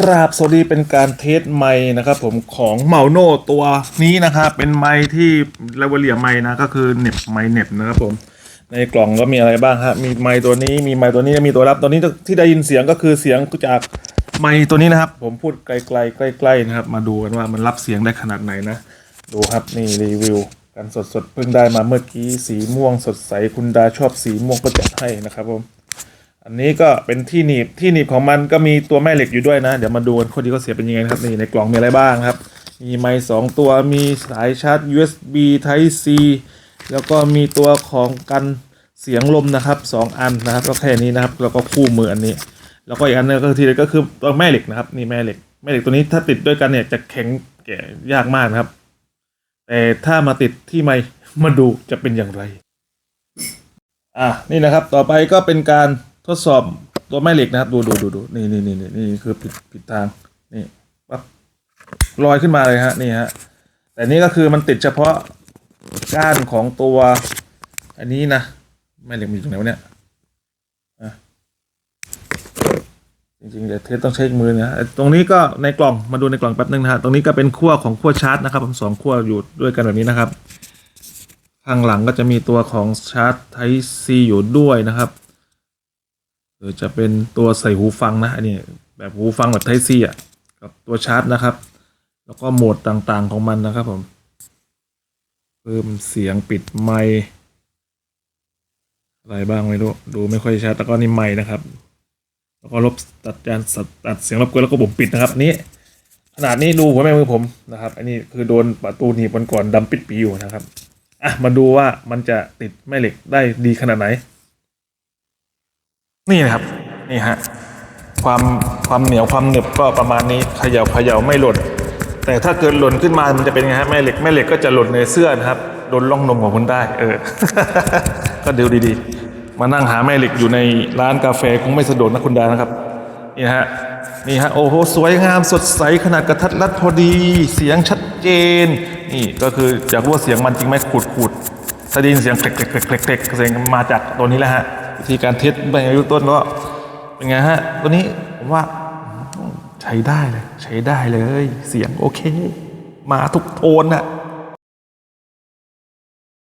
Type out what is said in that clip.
กราบสวัสดีเป็นการเทสไม้นะครับผมของเมาโน่ตัวนี้นะครับเป็นไม้ที่เลเวเลียไม้นะก็คือเน็บไม้เน็บนะครับผมในกล่องก็มีอะไรบ้างฮะมีไม้ตัวนี้มีไม้ตัวนี้มีตัวรับตัวนี้ที่ได้ยินเสียงก็คือเสียงจากไม้ตัวนี้นะครับ ผมพูดไกลๆใกล้ๆนะครับ มาดูกันว่ามันรับเสียงได้ขนาดไหนนะ ดูครับนี่รีวิวกันสดๆเพิ่งได้มาเมื่อกี้สีม่วงสดใสคุณดาชอบสีม่วงก็จัดให้นะครับผม อันนี้ก็เป็นที่หนีบที่หนีบของมันก็มีตัวแม่เหล็กอยู่ด้วยนะ เดี๋ยวมาดูกันคนที่เขาเสียเป็นยังไงนะครับนี่ในกล่องมีอะไรบ้างครับ มีไม้สองตัวมีสายชาร์จ USB Type C แล้วก็มีตัวของกันเสียงลมนะครับสองอันนะครับก็แค่นี้นะครับแล้วก็คู่มืออันนี้ แล้วก็อีกอันนึงก็ทีเดียวก็คือตัวแม่เหล็กนะครับนี่แม่เหล็กแม่เหล็กตัวนี้ถ้าติดด้วยกันเนี่ยจะแข็งแก่ยากมากนะครับ แต่ถ้ามาติดที่ไม้มาดูจะเป็นอย่างไร อะนี่นะครับต่อไปก็เป็นการ ทดสอบตัวแม่เหล็กนะครับดูดูดูดูนี่นี่นี่นี่นี่คือผิดผิดทางนี่ปั๊บลอยขึ้นมาเลยฮะนี่ฮะแต่นี่ก็คือมันติดเฉพาะก้านของตัว อันนี้นะแม่เหล็กมีตรงไหนวะเนี่ยจริงๆเดี๋ยวเทสต้องใช้มือนะตรงนี้ก็ในกล่องมาดูในกล่องแป๊บนึงนะฮะตรงนี้ก็เป็นขั้วของขั้วชาร์จนะครับผมสองขั้วอยู่ด้วยกันแบบนี้นะครับ ข้างหลังก็จะมีตัวของชาร์จ Type C อยู่ด้วยนะครับ หรือจะเป็นตัวใส่หูฟังนะอันนี้แบบหูฟังแบบ Type C อะกับตัวชาร์จนะครับ แล้วก็โหมดต่างๆของมันนะครับผมเพิ่มเสียงปิดไมค์อะไรบ้างไม่รู้ดูไม่ค่อยชัดแล้วก็นี่ไมค์นะครับ แล้วก็ลบตัดจานตัดเสียงรบกวนแล้วก็ผมปิดนะครับนี่ขนาดนี้ดูหัวแม่มือผมนะครับ อันนี้คือโดนประตูหนีบมันก่อนดำปิดปีอยู่นะครับอะมาดูว่ามันจะติดแม่เหล็กได้ดีขนาดไหน นี่นะครับ นี่ฮะความความเหนียวความหนึบก็ประมาณนี้เขย่าเขย่าไม่หล่น แต่ถ้าเกิดหล่นขึ้นมามันจะเป็นไงฮะแม่เหล็กแม่เหล็กก็จะหล่นในเสื้อนะครับโดนล่องนมของคุณได้ เออ ก็ดูดีๆ มานั่งหาแม่เหล็กอยู่ในร้านกาแฟคงไม่สะดวกนะคุณดานะครับนี่ฮะนี่ฮะโอ้โหสวยงามสดใสขนาดกระทัดรัดพอดี เสียงชัดเจน นี่ก็คืออยากรู้ว่าเสียงมันจริงไหมขูดขูดถ้าได้ยินเสียงเคล็กเคล็กเคล็กเคล็กเคล็กเสียงมาจากตัวนี้แหละฮะ วิธีการเทสไปอายุต้นก็เป็นไงฮะตัวนี้ผมว่าใช้ได้เลย ใช้ได้เลย เสียงโอเค มาทุกโทนน่ะ